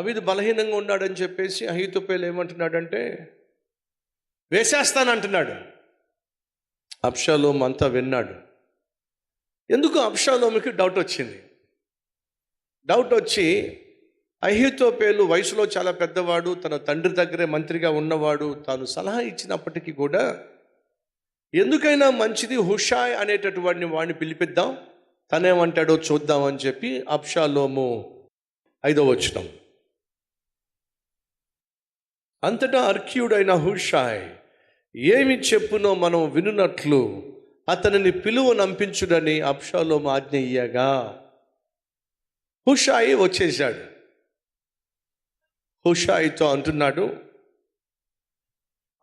దావీదు బలహీనంగా ఉన్నాడని చెప్పేసి అహితుపేలు ఏమంటున్నాడంటే వేసేస్తానంటున్నాడు. అప్షాలోం అంతా విన్నాడు. ఎందుకు అప్షాలోమికి డౌట్ వచ్చింది? డౌట్ వచ్చి అహితోపేలు వయసులో చాలా పెద్దవాడు తన తండ్రి దగ్గరే మంత్రిగా ఉన్నవాడు తాను సలహా ఇచ్చినప్పటికీ కూడా ఎందుకైనా మంచిది హుషాయ్ అనేటటువంటి వాడిని పిలిపిద్దాం. తనేమంటాడో చూద్దామని చెప్పి అప్షాలోము ఐదో వచ్చినాం అంతటా అర్క్యుడైన హుషాయ్ ఏమి చెప్పునో మనం వినున్నట్లు అతనిని పిలువ నంపించుడని అప్షాలోము ఆజ్ఞ ఇయ్యగా. హుషాయి వచ్చేసాడు హుషాయితో అంటున్నాడు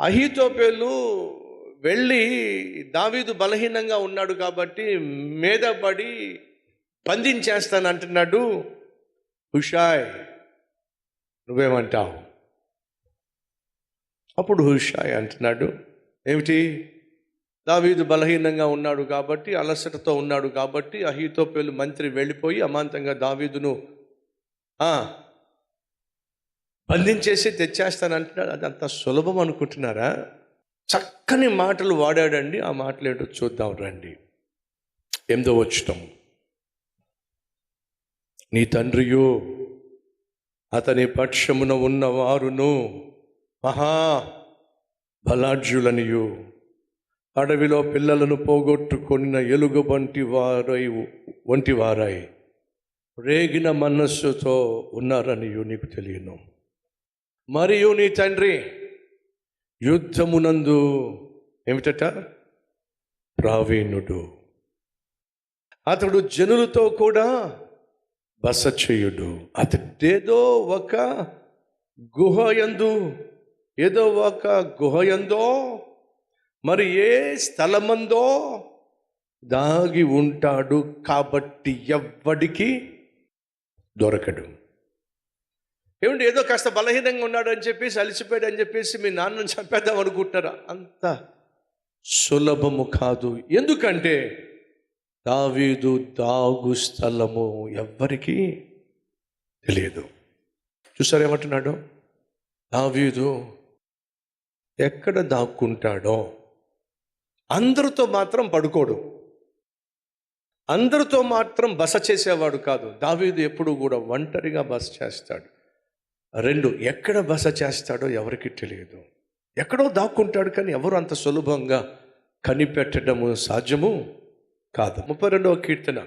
అహితోపేలు వెళ్ళి దావీదు బలహీనంగా ఉన్నాడు కాబట్టి మీద పడి అంటున్నాడు హుషాయ్. నువ్వేమంటావు? అప్పుడు హుషాయ్ అంటున్నాడు ఏమిటి? దావీదు బలహీనంగా ఉన్నాడు కాబట్టి అలసటతో ఉన్నాడు కాబట్టి అహీతోపేలు మంత్రి వెళ్ళిపోయి అమాంతంగా దావీదును బంధించేసి తెచ్చేస్తానంటున్నాడు. అది అంత సులభం అనుకుంటున్నారా? చక్కని మాటలు వాడాడండి. ఆ మాటలు ఏంటో చూద్దాం రండి. ఎందో వచ్చటం నీ తండ్రియు అతని పక్షమున ఉన్నవారును మహా బలాఢ్యులనియు. అడవిలో పిల్లలను పోగొట్టుకొనిన ఎలుగు వంటి వారై వంటి వారై. రేగిన మనస్సుతో ఉన్నారనియు నీకు తెలియను. మరియు నీ తండ్రి యుద్ధమునందు ఏమిటట? ప్రావీణుడు. అతడు జనులతో కూడా బస చేయుడు అతడేదో ఒక గుహయందు ఏదో ఒక గుహయందో మరి ఏ స్థలమందో దాగి ఉంటాడు కాబట్టి ఎవ్వడికి దొరకడు. ఏమంటే ఏదో కాస్త బలహీనంగా ఉన్నాడు అని చెప్పేసి అలసిపోయాడు అని చెప్పేసి మీ నాన్నను చంపేద్దాం అనుకుంటారా అంత సులభము కాదు. ఎందుకంటే దావీదు దాగు స్థలము ఎవ్వరికీ తెలియదు. చూసారు ఏమంటున్నాడు? దావీదు ఎక్కడ దాక్కుంటాడో. అందరితో మాత్రం పడుకోడు. అందరితో మాత్రం బస చేసేవాడు కాదు. దావీదు ఎప్పుడు కూడా ఒంటరిగా బస చేస్తాడు. రెండు ఎక్కడ బస చేస్తాడో ఎవరికి తెలియదు. ఎక్కడో దాక్కుంటాడు కానీ ఎవరు అంత సులభంగా కనిపెట్టడము సాధ్యము కాదు. ముప్పై రెండవ కీర్తన.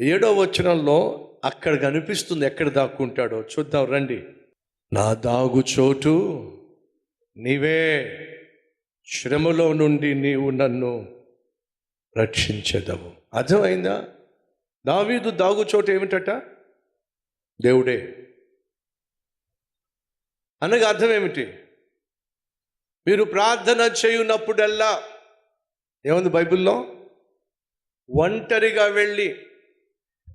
ఏడవ వచనంలో అక్కడ కనిపిస్తుంది ఎక్కడ దాక్కుంటాడో. చూద్దాం రండి. నా దాగు చోటు నీవే శ్రమలో నుండి నీవు నన్ను రక్షించదవు. అర్థమైందా? దావీదు దాగు చోటు ఏమిటట? దేవుడే. అనగా అర్థం ఏమిటి మీరు ప్రార్థన చేయునప్పుడల్లా ఏముంది బైబిల్లో? ఒంటరిగా వెళ్ళి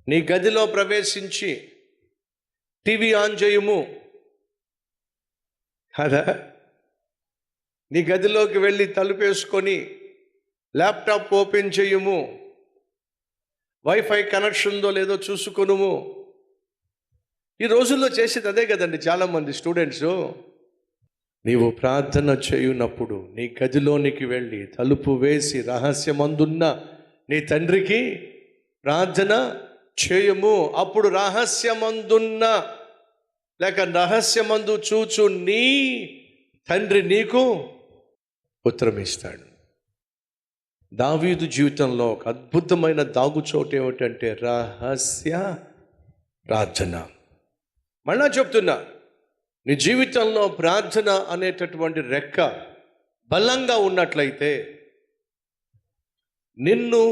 నీ గదిలో ప్రవేశించి టీవీ ఆన్ చేయము. కదా? నీ గదిలోకి వెళ్ళి తలుపేసుకొని ల్యాప్టాప్ ఓపెన్ చేయుము. వైఫై కనెక్షన్ ఉందో లేదో చూసుకొనుము. ఈ రోజుల్లో చేసేది అదే కదండి చాలామంది స్టూడెంట్స్ నీవు ప్రార్థన చేయునప్పుడు నీ గదిలోనికి వెళ్ళి తలుపు వేసి రహస్యమందున్న నీ తండ్రికి ప్రార్థన చేయము. అప్పుడు రహస్యమందున్న లేక రహస్యమందు చూచు నీ తండ్రి నీకు ఉత్తరం ఇస్తాడు దావీదు జీవితంలో ఒక అద్భుతమైన దాగుచోటు ఏమిటంటే రహస్య ప్రార్థన. మళ్ళా చెప్తున్నా నీ జీవితంలో ప్రార్థన అనేటటువంటి రెక్క బలంగా ఉన్నట్లయితే నిన్ను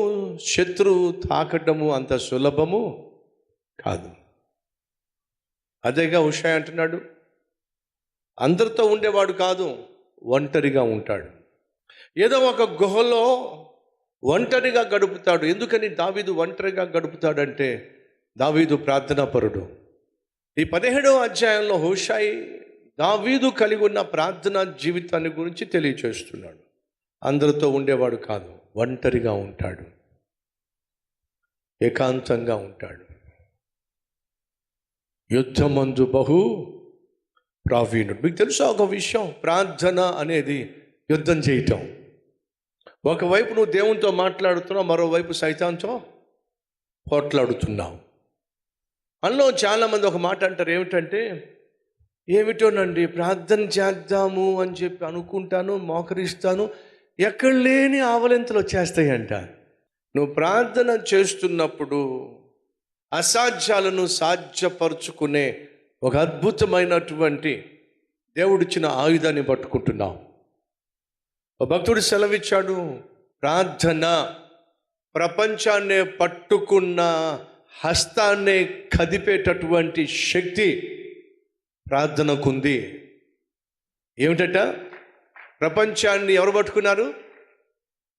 శత్రువు తాకటము అంత సులభము కాదు. అదేగా ఉషాయ్ అంటున్నాడు అందరితో ఉండేవాడు కాదు ఒంటరిగా ఉంటాడు. ఏదో ఒక గుహలో ఒంటరిగా గడుపుతాడు. ఎందుకని దావీదు ఒంటరిగా గడుపుతాడంటే దావీదు ప్రార్థనాపరుడు. ఈ పదిహేడవ అధ్యాయంలో హుషాయి దావీదు కలిగి ఉన్న ప్రార్థన జీవితాన్ని గురించి తెలియచేస్తున్నాడు. అందరితో ఉండేవాడు కాదు ఒంటరిగా ఉంటాడు. ఏకాంతంగా ఉంటాడు. యుద్ధమందు బహు ప్రావీణుడు. మీకు తెలుసా ఒక విషయం? ప్రార్థన అనేది యుద్ధం చేయటం. ఒకవైపు నువ్వు దేవునితో మాట్లాడుతున్నావు మరోవైపు సైతాంతో పోట్లాడుతున్నావు. అందులో చాలామంది ఒక మాట అంటారు ఏమిటంటే ఏమిటోనండి ప్రార్థన చేద్దాము అని చెప్పి అనుకుంటాను మోకరిస్తాను ఎక్కడ లేని ఆవలింతలు వచ్చేస్తాయంట. నువ్వు ప్రార్థన చేస్తున్నప్పుడు అసాధ్యాలను సాధ్యపరుచుకునే ఒక అద్భుతమైనటువంటి దేవుడిచ్చిన ఆయుధాన్ని పట్టుకుంటున్నావు. భక్తుడు సెలవిచ్చాడు ప్రార్థన ప్రపంచాన్నే పట్టుకున్న హస్తాన్నే కదిపేటటువంటి శక్తి ప్రార్థనకుంది. ఏమిటట? ప్రపంచాన్ని ఎవరు పట్టుకున్నారు?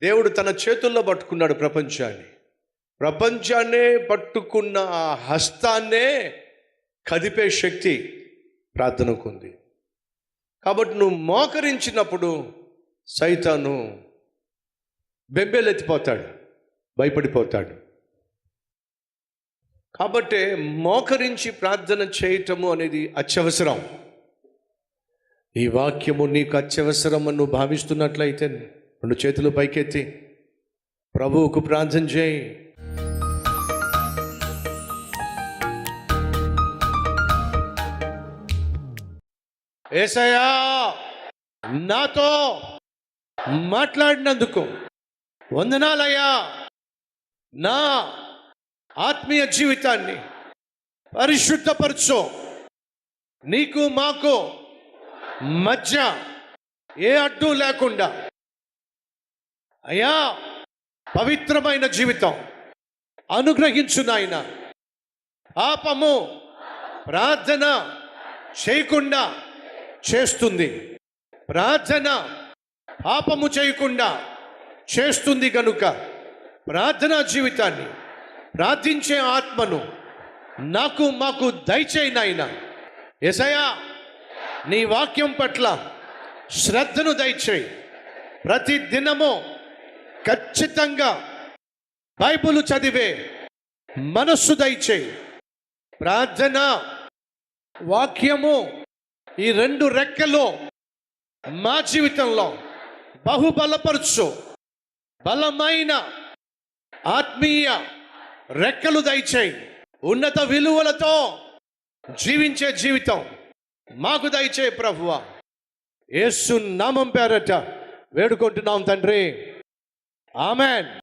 దేవుడు తన చేతుల్లో పట్టుకున్నాడు ప్రపంచాన్ని. ప్రపంచాన్నే పట్టుకున్న ఆ హస్తాన్నే కదిపే శక్తి ప్రార్థనకుంది. కాబట్టి నువ్వు మోకరించినప్పుడు సైతాను బెంబేలెత్తిపోతాడు భయపడిపోతాడు. కాబట్టి మోకరించి ప్రార్థన చేయటము అనేది అత్యవసరం. ఈ వాక్యము నీకు అత్యవసరం అని నువ్వు భావిస్తున్నట్లయితే రెండు చేతులు పైకెత్తి ప్రభువుకు ప్రార్థన చేయి. ఏసయా నాతో మాట్లాడినందుకు వందనాలయ్యా. నా ఆత్మీయ జీవితాన్ని పరిశుద్ధపరచు. నీకు మాకు మధ్య ఏ అడ్డు లేకుండా. అయ్యా పవిత్రమైన జీవితం అనుగ్రహించు నాయన. పాపము ప్రార్థన చేయకుండా చేస్తుంది. ప్రార్థన పాపము చేయకుండా చేస్తుంది కనుక ప్రార్థనా జీవితాన్ని ప్రార్థించే ఆత్మను నాకు మాకు దయచేయి నాయన. ఎసయా నీ వాక్యం పట్ల శ్రద్ధను దయచేయి. ప్రతి దినము ఖచ్చితంగా బైబిల్ చదివే మనస్సు దయచేయి. ప్రార్థన వాక్యము ఈ రెండు రెక్కలు మా జీవితంలో బహుబలపరచు. బలమైన ఆత్మీయ రెక్కలు దయచేయి. ఉన్నత విలువలతో జీవించే జీవితం మాకు దయచేయి ప్రభువ. యేసు నామం పేరట వేడుకుంటున్నాం తండ్రి. ఆమెన్.